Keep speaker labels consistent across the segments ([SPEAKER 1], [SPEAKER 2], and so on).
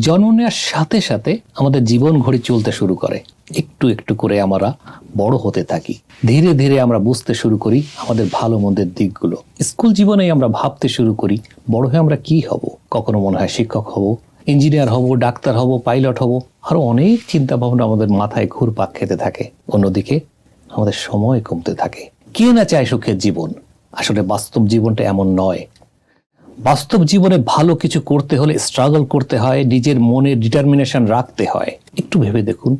[SPEAKER 1] জন্ম নেওয়ার সাথে সাথে আমাদের জীবন ঘড়ি চলতে শুরু করে। একটু একটু করে আমরা বড় হতে থাকি। ধীরে ধীরে আমরা বুঝতে শুরু করি আমাদের ভালো মন্দের দিকগুলো। স্কুল জীবনেই আমরা ভাবতে শুরু করি, বড় হয়ে আমরা কি হব? কখনো মনে হয় শিক্ষক হব, ইঞ্জিনিয়ার হব, ডাক্তার হব, পাইলট হব। আরও অনেক চিন্তা ভাবনা আমাদের মাথায় ঘুরপাক খেতে থাকে। অন্যদিকে আমাদের সময় কমতে থাকে। কে না চায় সুখের জীবন? আসলে বাস্তব জীবনটা এমন নয়। বাস্তব জীবনে ভালো কিছু করতে হলে স্ট্রাগল করতে হয়, নিজের মনে ডিটারমিনেশন রাখতে হয়। একটু ভেবে দেখুন।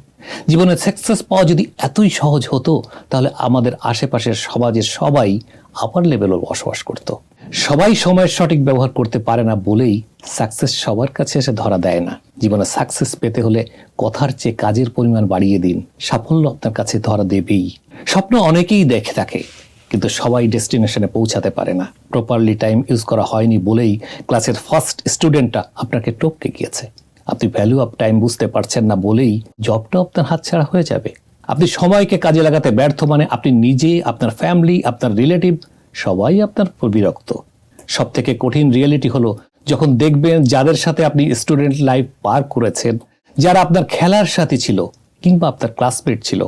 [SPEAKER 1] জীবনে সাকসেস পাওয়া যদি এতই সহজ হতো, তাহলে আমাদের আশেপাশের সমাজের সবাই আপার লেভেলে বসবাস করত। সবাই সময়ের সঠিক ব্যবহার করতে পারে না বলেই সাকসেস সবার কাছে এসে ধরা দেয় না। জীবনে সাকসেস পেতে হলে কথার চেয়ে কাজের পরিমাণ বাড়িয়ে দিন। সাফল্য আপনার কাছে ধরা দেবেই। স্বপ্ন অনেকেই দেখে থাকে। কিন্তু সবাই ডেস্টিনেশনে পৌঁছাতে পারে না। প্রপারলি টাইম ইউজ করা হয়নি বলেই ক্লাসের ফার্স্ট স্টুডেন্টটা আপনাকে টপকে গিয়েছে। আপনি ভ্যালু অফ টাইম বুঝতে পারছেন না বলেই জবটা আপনার হাতছাড়া হয়ে যাবে। আপনি সময়কে কাজে লাগাতে ব্যর্থ মানে আপনি নিজে, আপনার ফ্যামিলি আপনার রিলেটিভ সবাই আপনার বিরক্ত। সব থেকে কঠিন রিয়েলিটি হলো যখন দেখবেন যাদের সাথে আপনি স্টুডেন্ট লাইফ পার করেছেন, যারা আপনার খেলার সাথী ছিল কিংবা আপনার ক্লাসমেট ছিল,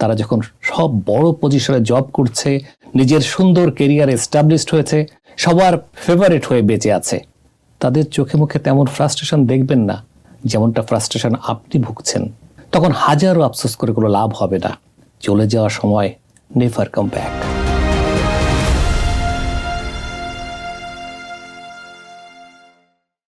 [SPEAKER 1] তারা যখন সব বড় পজিশনে জব করছে নিজের সুন্দর কেরিয়ার এস্টাবলিশড হয়েছে, সবার ফেভারিট হয়ে বেঁচে আছে। তাদের চোখে মুখে তেমন ফ্রাস্ট্রেশন দেখবেন না, যেমনটা ফ্রাস্ট্রেশন আপনি ভুগছেন। তখন হাজারো আফসোস করে কোনো লাভ হবে না। চলে যাওয়ার সময় নেভার কাম ব্যাক